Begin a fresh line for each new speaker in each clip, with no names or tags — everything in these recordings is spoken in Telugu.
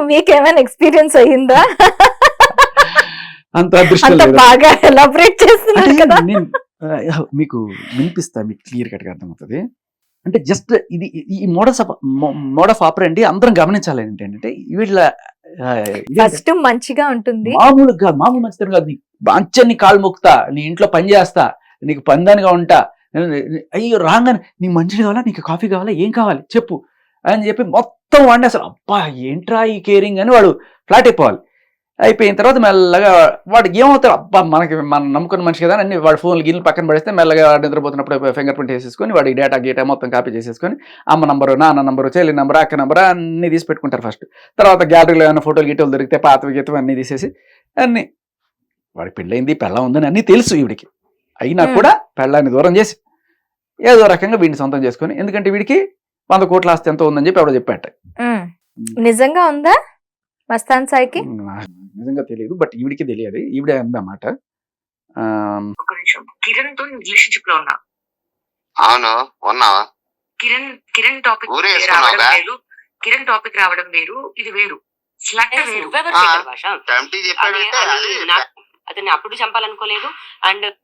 మీకేమైనా ఎక్స్పీరియన్స్ అయ్యిందా?
అంత
అంత బాగా ఎలాబరేట్ చేస్తున్నారు కదా.
మీకు వినిపిస్తా మీకు క్లియర్ కట్గా అర్థమవుతుంది. అంటే జస్ట్ ఇది ఈ- ఈ మోడస్ మోడ్ ఆఫ్ ఆపరేంటి అందరం గమనించాలి ఏంటంటే వీళ్ళ?
ఫస్ట్ మంచిగా ఉంటుంది.
మామూలుగా కాదు మామూలు మంచితనం కాదు. నీ మంచి కాలు మొక్కుతా నీ ఇంట్లో పని చేస్తా నీకు పందానిగా ఉంటా అయ్యో రాగానే నీ మంచిది కావాలా నీకు కాఫీ కావాలా ఏం కావాలి? చెప్పు. అని చెప్పి మొత్తం వాడిని అసలు అబ్బా ఏంట్రా ఈ కేరింగ్ అని వాడు ఫ్లాట్ అయిపోవాలి. అయిపోయిన తర్వాత మెల్లగా వాడికి ఏమవుతాడు అబ్బా మనకి మనం నమ్ముకున్న మనిషి కదా అని అన్ని వాడు ఫోన్లు గిన్నెలు పక్కన పడేస్తే మెల్లగా వాడు నిద్రపోతున్నప్పుడు ఫింగర్ ప్రింట్ వేసేసుకొని వాడి డేటా గీటా మొత్తం కాపీ చేసేసుకొని అమ్మ నంబరు నాన్న నంబరు చెల్లి నంబరు అక్క నంబరు అన్ని తీసి పెట్టుకుంటారు ఫస్ట్ తర్వాత గ్యాలరీలో ఏమైనా ఫోటోలు గీటోలు దొరికితే పాతవి గీతవి అన్ని తీసేసి అన్ని వాడి పెళ్ళైంది పెళ్ళ ఉందని అన్ని తెలుసు ఈవిడికి. అయినా. కూడా పెళ్ళాన్ని దూరం చేసి ఏదో రకంగా వీడిని సొంతం చేసుకొని ఎందుకంటే వీడికి వంద కోట్ల ఆస్తి ఎంత ఉందని చెప్పి ఎవడో చెప్పాట.
నిజంగా ఉందా మస్తాన్ సాయికి?
నిజంగా తెలియదు బట్ ఈవిడికి తెలియదు. ఈవిడే
నిమిషం. కిరణ్తో రిలేషన్షిప్లో ఉన్నా
అవును ఉన్నావా?
కిరణ్ కిరణ్ టాపిక్ రావడం? వేరు. కిరణ్ టాపిక్ రావడం వేరు. ఇది వేరు. స్లట్
అతన్ని అప్పుడు చంపాలనుకోలేదు. అండ్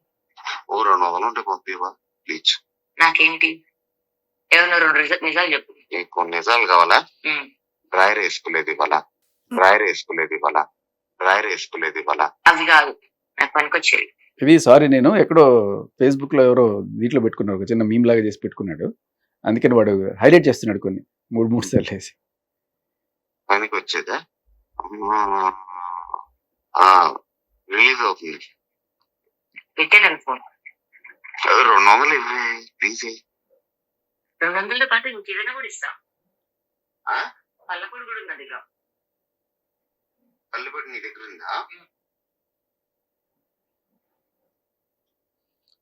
ఓ రెండు వందలు ఉంటే పంపివా ప్లీజ్.
నాకేంటి ఏమన్నా రెండు నిజ- నిజాలు చెప్పు.
నీకు నిజాలు కావాలా. డ్రైర్ వేసుకోలేదు ఇవాళ డ్రైర్ వేసుకోలేదు ఇవాళ డ్రైర్ వేసుకోలేదు ఇవాళ
అవి కాదు. నాకు పనికొచ్చేది.
ఇవి సారీ నేను ఎక్కడో ఫేస్బుక్లో ఎవరో దీంట్లో పెట్టుకున్నాడు ఒక చిన్న మీమ్ లాగా చేసి పెట్టుకున్నాడు. అందుకని వాడు హైలైట్ చేస్తున్నాడు కొన్ని. మూడు మూడు సార్లు వేసి.
పనికి వచ్చేదా రిలీజ్ అవుతుంది.
ఫోన్.
రెండు వందలు ఇవ్వి. ప్లీజ్
రెండు వందలతో పాటు ఇంకేదైనా కూడా ఇస్తా.
ఆ?
పల్లపూడి కూడా ఉంది దగ్గర
పల్లెపడి నీ దగ్గర ఉందా?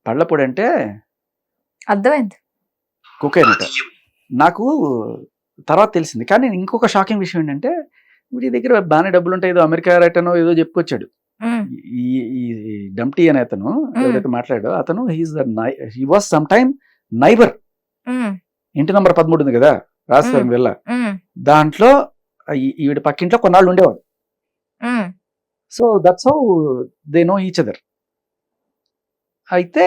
పళ్ళపొడి అంటే
అర్థమైంది.
కుకైన్ అట నాకు తర్వాత తెలిసింది. కానీ ఇంకొక షాకింగ్ విషయం ఏంటంటే వీడి దగ్గర బాగానే డబ్బులు ఉంటాయి ఏదో అమెరికా రైటనో ఏదో చెప్పుకొచ్చాడు. ఈ ఈ డంప్టీ అనే అతను ఎవరైతే మాట్లాడాడో అతను he is the he was some time neighbour. ఇంటి నంబర్ పదమూడు ఉంది కదా రాజస్థాన్ వెళ్ళ. దాంట్లో ఈ- ఈవిడ పక్కింట్లో కొన్నాళ్ళు ఉండేవాడు. So that's how they know each other అయితే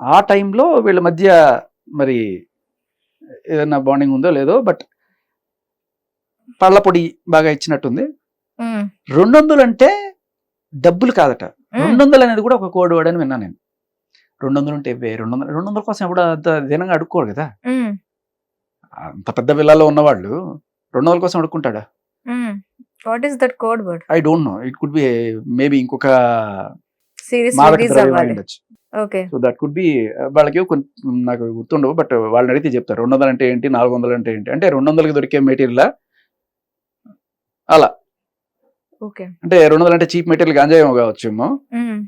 ఆ టైంలో వీళ్ళ మధ్య మరి ఏదైనా బాండింగ్ ఉందో లేదో బట్ పళ్ళ పొడి బాగా ఇచ్చినట్టుంది. రెండు వందలు అంటే డబ్బులు కాదట. రెండు వందలు అనేది కూడా ఒక కోడ్ వర్డ్ అని విన్నాను నేను రెండు వందలు ఉంటే ఇవ్వే. రెండు వందలు రెండు వందల కోసం ఎప్పుడు అంత దినంగా అడుక్కోడు కదా. అంత పెద్ద విల్లాలో ఉన్నవాళ్ళు రెండు వందల కోసం అడుక్కుంటాడా.
What is that code word?
I don't know. It could be maybe ఇంకొక
సిరీస్
ఉండొచ్చు
okay.
So that could be వాళ్ళకి నాకు గుర్తుండవు బట్ వాళ్ళని అడిగితే చెప్తారు. రెండు వందలు అంటే ఏంటి? నాలుగు వందలు అంటే ఏంటి? అంటే రెండు వందలకి దొరికే మెటీరియల్ అలా.
ఓకే.
అంటే రెండు వందలు అంటే చీప్ మెటీరియల్ గాంజా ఏమో కావచ్చేమో.
ఉమ్.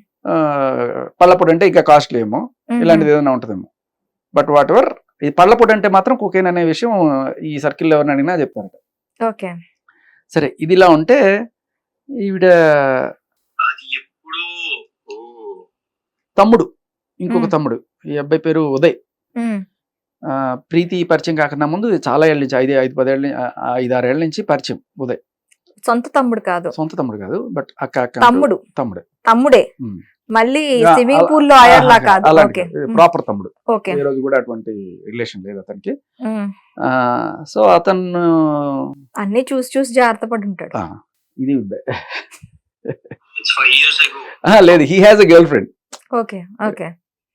పళ్ళపొడి అంటే ఇంకా కాస్ట్లీ ఏమో. ఇలాంటిది ఏదైనా ఉంటుందేమో. బట్ వాట్ ఎవర్ ఈ పళ్ళపొడి అంటే మాత్రం కుకేన్ అనే విషయం ఈ సర్కిల్లో ఎవరిని అడిగినా చెప్తారట.
ఓకే.
సరే ఇది ఇలా ఉంటే ఈవిడ
అది ఎప్పుడు ఓ
తమ్ముడు ఇంకొక. తమ్ముడు. ఈ అబ్బాయి పేరు ఉదయ్. ప్రీతి పరిచయం కాకుండా ముందు చాలా ఏళ్ళ నుంచి ఐదు ఐదు పదేళ్ళ ఐదు ఆరేళ్ళ నుంచి పరిచయం ఉదయ్.
సొంత తమ్ముడు కాదు.
సొంత తమ్ముడు కాదు బట్ అక్క
తమ్ముడు.
తమ్ముడే.
తమ్ముడే. మళ్ళీ స్విమ్మింగ్ పూల్లో ఆయర్లా కాదు. ఓకే.
ప్రాపర్ తమ్ముడు.
ఓకే.
ఏ రోజు కూడా అటువంటి రిలేషన్ లేదు అతనికి. సో అతను
అన్ని చూసి చూసి జాగ్రత్త పడి ఉంటాడు.
ఇది లేదు he has a girlfriend
okay okay.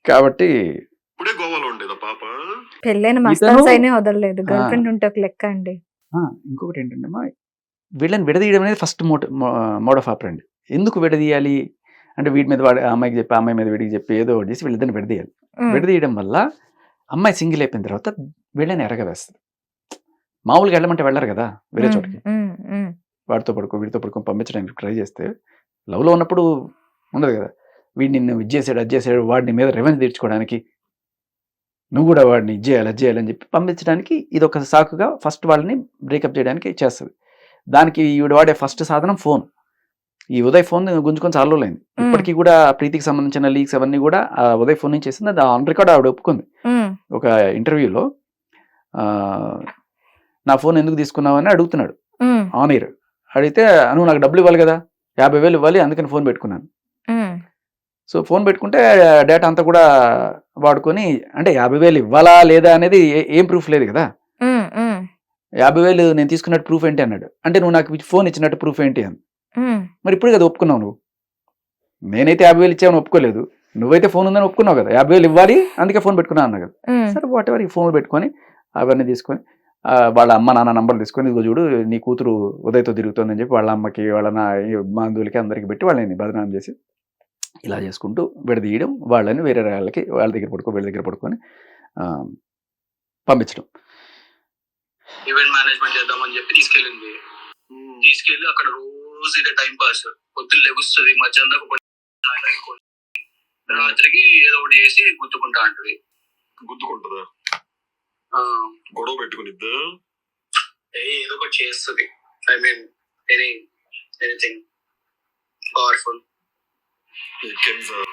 కాబట్టి
ఇప్పుడే గోవాలో ఉండేదా పాప?
పెళ్ళైన
ఇతను-
మస్తాన్ సైనే వదలలేదు. గర్ల్. ఫ్రెండ్ ఉంటే ఒక లెక్క అండి.
ఆ, ఇంకొకటి ఏంటంటే వీళ్ళని విడదీయడం అనేది first mode mode of operand ఎందుకు విడదీయాలి అంటే వీడి మీద వాడి అమ్మాయికి చెప్పి అమ్మాయి మీద వీడికి చెప్పి ఏదో ఒకటి చేసి వీళ్ళిద్దరిని విడదీయాలి. విడదీయడం వల్ల అమ్మాయి సింగిల్ అయిపోయిన తర్వాత వీళ్ళని ఎరగవేస్తుంది మామూలుగా వెళ్ళమంటే వెళ్ళరు కదా వేరే. చోటకి. వాడితో పడుకో వీడితో పడుకో పంపించడానికి ట్రై చేస్తే లవ్లో ఉన్నప్పుడు ఉండదు కదా వీడిని నిన్ను ఇది చేసాడు అది చేసాడు వాడిని మీద రెవెన్యూ తీర్చుకోవడానికి నువ్వు కూడా వాడిని ఇది చేయాలి అది చేయాలని చెప్పి పంపించడానికి ఇది ఒక సాకుగా ఫస్ట్ వాళ్ళని బ్రేకప్ చేయడానికి చేస్తుంది దానికి ఈవిడ వాడే ఫస్ట్ సాధనం ఫోన్. ఈ ఉదయ్ ఫోన్ గుంజుకొని చాలా రోజులైంది. ఇప్పటికీ కూడా ప్రీతికి సంబంధించిన లీక్స్ అవన్నీ కూడా ఆ ఉదయ్ ఫోన్ నుంచి చేసింది. అది ఆన్ రికార్డ్ ఆవిడ ఒప్పుకుంది. ఒక ఇంటర్వ్యూలో నా ఫోన్ ఎందుకు తీసుకున్నావు అని అడుగుతున్నాడు. ఆన్ ఇయర్ అడిగితే నువ్వు నాకు డబ్బులు ఇవ్వాలి కదా? యాభై వేలు ఇవ్వాలి అందుకని ఫోన్ పెట్టుకున్నాను. సో ఫోన్ పెట్టుకుంటే డేటా అంతా కూడా వాడుకొని అంటే యాభై వేలు ఇవ్వాలా లేదా అనేది ఏ- ప్రూఫ్ లేదు కదా? యాభై వేలు నేను తీసుకున్నట్టు ప్రూఫ్ ఏంటి అన్నాడు. అంటే నువ్వు నాకు ఫోన్ ఇచ్చినట్టు ప్రూఫ్ ఏంటి అని. మరి ఇప్పుడు కదా ఒప్పుకున్నావు నువ్వు. నేనైతే యాభై వేలు ఇచ్చావని ఒప్పుకోలేదు. నువ్వైతే ఫోన్ ఉందని ఒప్పుకున్నావు కదా. యాభై వేలు ఇవ్వాలి అందుకే ఫోన్ పెట్టుకున్నా అన్నా కదా. సరే వాట్ ఎవర్ ఈ ఫోన్లు పెట్టుకొని అవన్నీ తీసుకొని వాళ్ళ అమ్మ నాన్న నంబర్లు తీసుకొని ఇదిగో చూడు నీ కూతురు ఉదయ్తో తిరుగుతుందని చెప్పి వాళ్ళ అమ్మకి వాళ్ళ నా బంధువులకి అందరికి పెట్టి వాళ్ళని బదనాం చేసి ఇలా చేసుకుంటూ విడదీయడం వాళ్ళని వేరే వాళ్ళకి వాళ్ళ దగ్గర పడుకో వీళ్ళ దగ్గర పడుకొని పంపించడం.
ఈవెంట్ మేనేజ్మెంట్ చేద్దామని చెప్పి తీసుకెళ్ళింది. తీసుకెళ్ళి అక్కడ రోజు ఇదే టైం పాస్. పొద్దున్న లెగుస్తుంది మధ్యాహ్నం రాత్రికి ఏదో ఒకటి చేసి గుర్తుకుంటా అంటది.
గుద్దుకుంటుందా?
ఆ,
గొడవ పెట్టుకునిద్దా?
ఏ ఏదో ఒకటి చేస్తుంది. I mean any anything. Powerful.
కెన్సా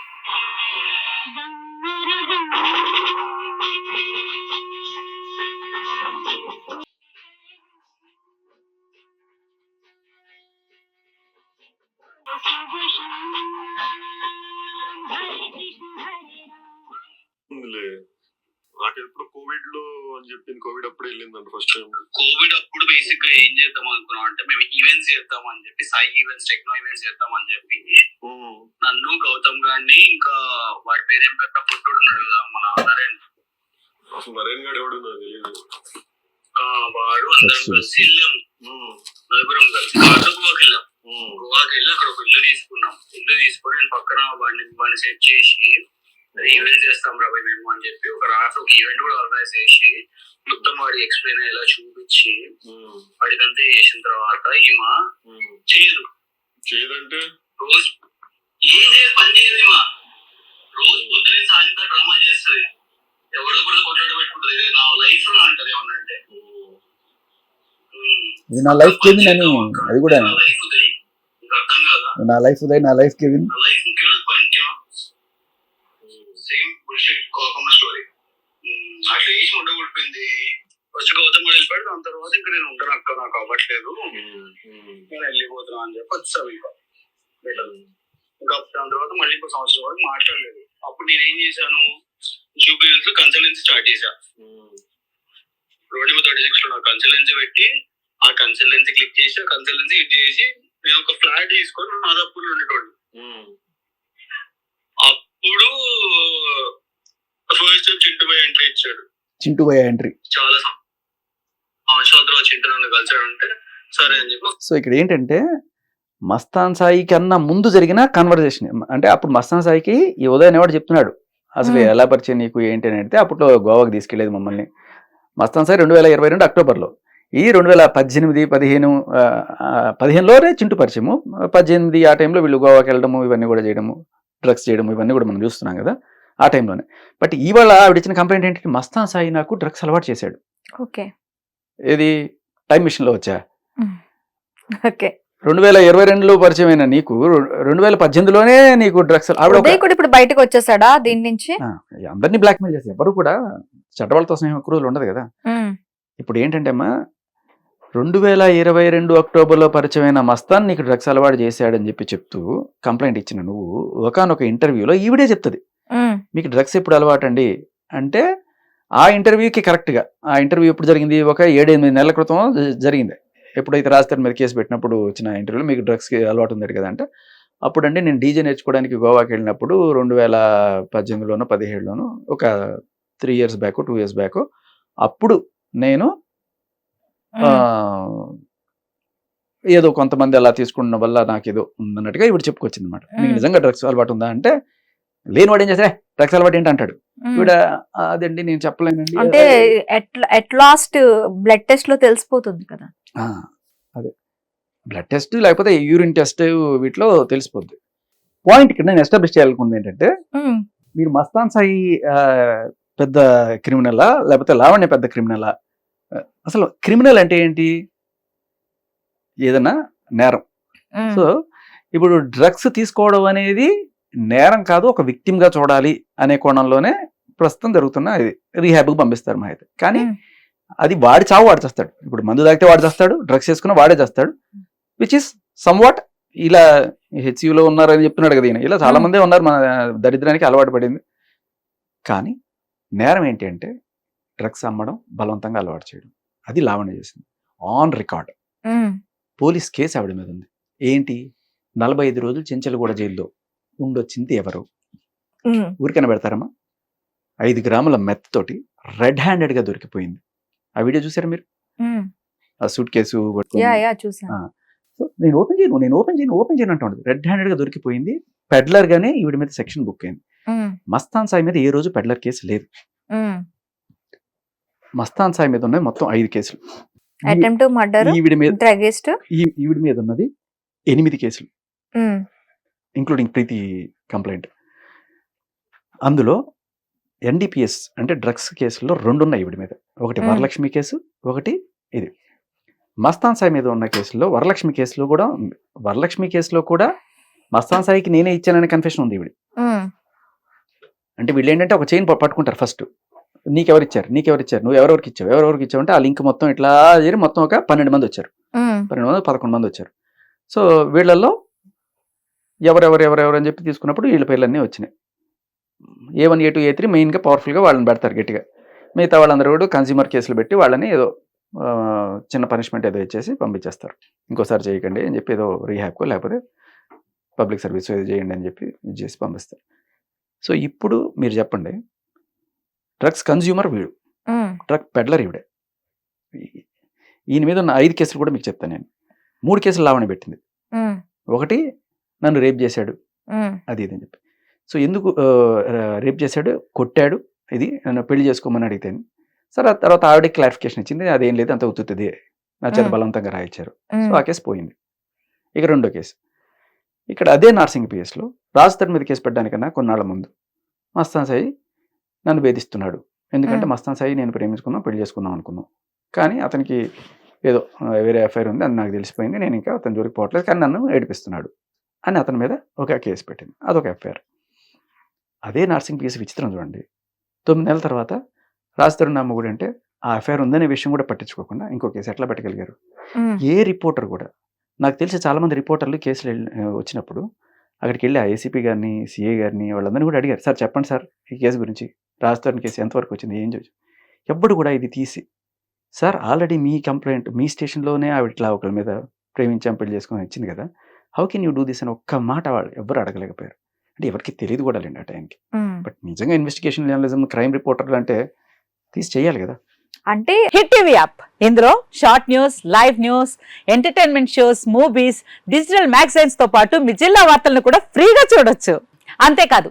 నాకు ఎప్పుడు కోవిడ్లో అని చెప్పింది కోవిడ్ అప్పుడు వెళ్ళిందంట ఫస్ట్ టైం
కోవిడ్ అప్పుడు బేసిక్గా ఏం చేద్దాం అనుకున్నాం అంటే మేము ఈవెంట్స్ చేద్దాం అని చెప్పి సాయి ఈవెంట్స్ టెక్నో ఈవెంట్స్ చేద్దాం అని చెప్పి. నన్ను గౌతమ్ గారిని ఇంకా వాడి పేరేం పెట్ట పుట్టుడు ఉన్నాడు కదా మన నరేన్.
అసలు నరేన్ గారు ఎవడు నాకు తెలియదు
ఆ, వాడు అందరం కలిసి వెళ్ళాం నలుగురం కలిసి. గోవాకి వెళ్ళాం గోవాకి వెళ్ళి అక్కడ ఒక ఇల్లు తీసుకున్నాం. ఇల్లు తీసుకొని నేను పక్కన వాడిని వాడిని సెట్ చేసి ఈవెంట్ చేస్తాం రాబోయ్ మేము? అని చెప్పి ఒక రాత్రి ఒక ఈవెంట్ కూడా ఆర్గనైజ్ చేసి మొత్తం వాడికి ఎక్స్ప్లెయిన్ అయ్యేలా చూపించి వాడికి అంతే చేసిన తర్వాత ఈమె చేయదు.
చేయదంటే?
రోజు ఏం చేయదు పని చేయదు ఈమె రోజు పొద్దున సాయంత్రం డ్రామా చేస్తుంది. ఎవడో కూడా కొట్లాడ పెట్టుకుంటుంది. నా లైఫ్లో అంటది ఏమన్నంటే
ఇది నా లైఫ్ అది కూడా
నా లైఫ్ ఇది ఇంకా అర్థం కాదా
నా లైఫ్ ఉదయ్ నా life Kevin
same bullshit story అట్లా ఉండగొట్టింది ఫస్ట్ గౌతమ్ కూడా వెళ్ళిపోయాడు దాని తర్వాత ఇంకా నేను ఉంటాను అక్క నాకు అవ్వట్లేదు. నేను వెళ్ళిపోతున్నా అని చెప్పి ఇంకా దాని తర్వాత మళ్ళీ ఇంకో సంవత్సరం వరకు మాట్లాడలేదు. అప్పుడు నేను ఏం చేశాను? లో కన్సల్టెన్సీ స్టార్ట్ చేశా. రోడ్ నెంబర్ థర్టీ సిక్స్లో నా కన్సల్టెన్సీ పెట్టి ఆ కన్సల్టెన్సీ క్లిక్ చేసి ఆ కన్సల్టెన్సీ ఇది చేసి నేను ఒక ఫ్లాట్ తీసుకొని మాదాపూర్లో ఉండేటోడు అప్పుడు first time Chintu boy entry ఇచ్చాడు.
చింటూ బాయ్ ఎంట్రీ
చాలా సం- సంవత్సరాల తర్వాత చింటు నన్ను కలిసాడంటే సరే అని చెప్పి.
సో ఇక్కడ ఏంటంటే మస్తాన్ సాయి కన్నా ముందు జరిగిన కన్వర్జేషన్ అంటే అప్పుడు మస్తాన్ సాయికి ఈ ఉదయం ఎవడు చెప్తున్నాడు? అసలు. ఎలా పరిచయం నీకు ఏంటి అని అడిగితే అప్పట్లో గోవాకి తీసుకెళ్ళేదు మమ్మల్ని. మస్తాన్ సాయి రెండు వేల ఇరవై రెండు అక్టోబర్లో. ఈ రెండు వేల పద్దెనిమిది పదిహేను పదిహేనులోనే చింటు పరిచయము పద్దెనిమిది ఆ టైంలో వీళ్ళు గోవాకి వెళ్ళడము ఇవన్నీ కూడా చేయడము డ్రగ్స్ చేయడము ఇవన్నీ కూడా మనం చూస్తున్నాం కదా ఆ టైంలోనే. బట్ ఇవాళ ఆవిడ ఇచ్చిన కంప్లైంట్ ఏంటంటే మస్తాన్ సాయి నాకు డ్రగ్స్ అలవాటు చేశాడు.
ఓకే.
ఏది? టైం మిషన్లో వచ్చా?
ఓకే.
రెండు వేల ఇరవై రెండులో పరిచయమైన నీకు రెండు వేల పద్దెనిమిదిలోనే నీకు డ్రగ్స్ ఆవిడ
కూడా ఇప్పుడు బయటకు వచ్చేసాడా దీని నుంచి?
అందరినీ బ్లాక్మెయిల్ చేసి ఎవరు కూడా చట్టవాళ్ళతో స్నేహం రోజులు ఉండదు కదా. ఇప్పుడు ఏంటంటే అమ్మా రెండు వేల ఇరవై రెండు అక్టోబర్లో పరిచయమైన మస్తాన్ నీకు డ్రగ్స్ అలవాటు చేశాడని చెప్పి చెప్తూ కంప్లైంట్ ఇచ్చిన నువ్వు ఒకనొక ఇంటర్వ్యూలో ఈవిడే చెప్తుంది. మీకు డ్రగ్స్ ఎప్పుడు అలవాటు అండి అంటే ఆ ఇంటర్వ్యూకి కరెక్ట్గా. ఆ ఇంటర్వ్యూ ఎప్పుడు జరిగింది? ఒక ఏడెనిమిది నెలల క్రితం జరిగింది. ఎప్పుడైతే రాజధాని మీద కేసు పెట్టినప్పుడు వచ్చిన ఇంటర్వ్యూలో మీకు డ్రగ్స్కి అలవాటు ఉంది కదా అంటే. అప్పుడండి నేను డీజే నేర్చుకోవడానికి గోవాకి వెళ్ళినప్పుడు రెండు వేల పద్దెనిమిదిలోనో పదిహేడులోనో ఒక three years back two years back అప్పుడు నేను. ఏదో కొంతమంది అలా తీసుకున్న వల్ల నాకు ఏదో ఉందన్నట్టుగా ఇప్పుడు చెప్పుకొచ్చింది అనమాట మీకు. నిజంగా డ్రగ్స్ అలవాటు ఉందా? అంటే లేనివాడు ఏం చేస్తే డ్రగ్స్ అలవాటు ఏంటి? అంటాడు. ఈవిడ అదండి నేను చెప్పలేనండి
అంటే ఎట్ లాస్ట్ బ్లడ్ టెస్ట్లో తెలిసిపోతుంది కదా.
అదే. బ్లడ్ టెస్ట్ లేకపోతే యూరిన్ టెస్ట్ వీటిలో తెలిసిపోద్ది. పాయింట్ ఇక్కడ నేను ఎస్టాబ్లిష్ చేయాలనుకుంది ఏంటంటే మీరు మస్తాన్ సాయి పెద్ద క్రిమినలా లేకపోతే లావణ్య పెద్ద క్రిమినలా అసలు క్రిమినల్ అంటే ఏంటి? ఏదన్నా నేరం. సో ఇప్పుడు డ్రగ్స్ తీసుకోవడం అనేది నేరం కాదు ఒక గా చూడాలి అనే కోణంలోనే ప్రస్తుతం జరుగుతున్న ఇది. రీహాబ్కి పంపిస్తారు మా అయితే. కానీ అది వాడి చావు వాడు చేస్తాడు. ఇప్పుడు మందు తాగితే వాడు చేస్తాడు డ్రగ్స్ వేసుకున్న వాడే చేస్తాడు. విచ్ ఇస్ సమ్ వాట్ ఇలా హెచ్యూలో ఉన్నారని చెప్తున్నాడు కదా ఈయన. ఇలా చాలా. మందే ఉన్నారు మన దరిద్రానికి అలవాటు పడింది. కానీ నేరం ఏంటి అంటే డ్రగ్స్ అమ్మడం బలవంతంగా అలవాటు చేయడం. అది లావణ్య చేసింది. On record. పోలీస్ కేసు ఆవిడ మీద ఉంది. ఏంటి? నలభై ఐదు రోజులు చెంచలగూడ జైల్లో ఉండొచ్చింది ఎవరు? ఊరికైనా పెడతారమ్మా? ఐదు గ్రాముల మెత్ తోటి రెడ్ హ్యాండెడ్గా దొరికిపోయింది. ఆ వీడియో చూసారా మీరు. ఆ సూట్ కేసు నేను ఓపెన్ చేయను నేను ఓపెన్ చేయను ఓపెన్ చేయను అంటుంది రెడ్ హ్యాండెడ్గా దొరికిపోయింది. పెడ్లర్ గానే ఈవిడ మీద సెక్షన్ బుక్ అయింది. మస్తాన్ సాయి మీద ఏ రోజు పెడ్లర్ కేసు లేదు. మస్తాన్ సాయి మీద ఉన్నాయి మొత్తం ఐదు కేసులు. ఈ-
అటెంప్ట్ మర్డర్
ఈవిడ మీద ఈవిడ ఉన్నది ఎనిమిది కేసులు. ఇంక్లూడింగ్ ప్రీతి కంప్లైంట్ అందులో ఎన్డీపీఎస్ అంటే డ్రగ్స్ కేసుల్లో రెండు ఉన్నాయి ఈవిడ మీద. ఒకటి
Hmm.
వరలక్ష్మి కేసు ఒకటి ఇది. మస్తాన్ సాయి మీద ఉన్న కేసులో వరలక్ష్మి కేసులో కూడా. వరలక్ష్మి కేసులో కూడా మస్తాన్ సాయికి నేనే ఇచ్చాననే కన్ఫెషన్ ఉంది ఈవిడ. అంటే వీళ్ళు ఏంటంటే ఒక చైన్ పట్టుకుంటారు ఫస్ట్ నీకెవరు ఇచ్చారు నీకెవరు ఇచ్చారు నువ్వు ఎవరెవరికి ఇచ్చావు ఎవరెవరికి ఇచ్చావు అంటే ఆ లింక్ మొత్తం ఇట్లా చేరి మొత్తం ఒక పన్నెండు మంది వచ్చారు. పన్నెండు మంది పదకొండు మంది వచ్చారు. సో వీళ్ళల్లో ఎవరెవరు ఎవరెవరు అని చెప్పి తీసుకున్నప్పుడు వీళ్ళ పేర్లన్నీ వచ్చినాయి. A one A two A three మెయిన్గా పవర్ఫుల్గా వాళ్ళని పెడతారు గట్టిగా. మిగతా వాళ్ళందరూ కూడా కన్స్యూమర్ కేసులు పెట్టి వాళ్ళని ఏదో చిన్న పనిష్మెంట్ ఏదో ఇచ్చేసి పంపించేస్తారు. ఇంకోసారి చేయకండి అని చెప్పి ఏదో రీహాబ్కో లేకపోతే పబ్లిక్ సర్వీస్ ఏదో చేయండి అని చెప్పి ఇది చేసి పంపిస్తారు. సో ఇప్పుడు మీరు చెప్పండి డ్రగ్స్ కన్స్యూమర్ వీడు. డ్రగ్ పెడ్లర్ ఈవిడే. ఈయన మీద ఉన్న ఐదు కేసులు కూడా మీకు చెప్తాను నేను. మూడు కేసులు లావణి పెట్టింది. ఒకటి నన్ను రేప్ చేశాడు. అది ఇది అని చెప్పి. సో ఎందుకు రేప్ చేశాడు కొట్టాడు ఇది నన్ను పెళ్ళి చేసుకోమని అడిగితే సరే ఆ తర్వాత ఆవిడ క్లారిఫికేషన్ ఇచ్చింది అదేం లేదు అంత ఉత్తుతుంది నా చేత. బలవంతంగా రాయించారు. సో ఆ కేసు పోయింది. ఇక రెండో కేసు. ఇక్కడ అదే నార్సింగ్ పిఎస్లో రాజధాని మీద కేసు పెట్టడానికన్నా కొన్నాళ్ళ ముందు. మస్తాన్ సాయి నన్ను వేధిస్తున్నాడు. ఎందుకంటే. మస్తాన్ సాయి నేను ప్రేమించుకుందాం పెళ్ళి చేసుకుందాం అనుకున్నాం. కానీ అతనికి ఏదో వేరే ఎఫ్ఐఆర్ ఉంది అది నాకు తెలిసిపోయింది. నేను ఇంకా అతని జోలికి పోవట్లేదు. కానీ నన్ను ఏడిపిస్తున్నాడు అని అతని మీద ఒక కేసు పెట్టింది. అదొక ఎఫ్ఐఆర్ అదే నర్సింగ్ పిఎస్ విచిత్రం చూడండి. తొమ్మిది నెలల తర్వాత రాజతరుణ్ నమ్మగుడు అంటే ఆ ఎఫ్ఐఆర్ ఉందనే విషయం కూడా పట్టించుకోకుండా ఇంకో కేసు ఎట్లా పెట్టగలిగారు? ఏ రిపోర్టర్ కూడా. నాకు తెలిసి చాలా మంది రిపోర్టర్లు కేసులు వచ్చినప్పుడు అక్కడికి వెళ్ళి ఆ ఏసీపీ గారిని సిఏ గారిని వాళ్ళందరినీ కూడా అడిగారు. సార్ చెప్పండి సార్ ఈ కేసు గురించి. రాజధాని కేసు ఎంతవరకు వచ్చింది ఏం చూసి ఎప్పుడు కూడా ఇది తీసి సార్ ఆల్రెడీ మీ కంప్లైంట్ మీ స్టేషన్లోనే ఆవిడ ఇట్లా ఒకరి మీద ప్రేమించాం పెళ్ళి చేసుకొని వచ్చింది కదా how can you do this? అని ఒక్క మాట వాళ్ళు ఎవ్వరు అడగలేకపోయారు. అంటే ఎవరికి తెలియదు కూడా లేండి ఆ టైంకి. బట్ నిజంగా ఇన్వెస్టిగేషన్ జర్నలిజం క్రైమ్ రిపోర్టర్లు అంటే తీసి చేయాలి కదా.
అంటే
హిట్ టీవీ యాప్. ఇందులో short news live news entertainment shows movies digital మ్యాగజైన్స్తో పాటు మీ జిల్లా వార్తలను కూడా ఫ్రీగా చూడొచ్చు. అంతేకాదు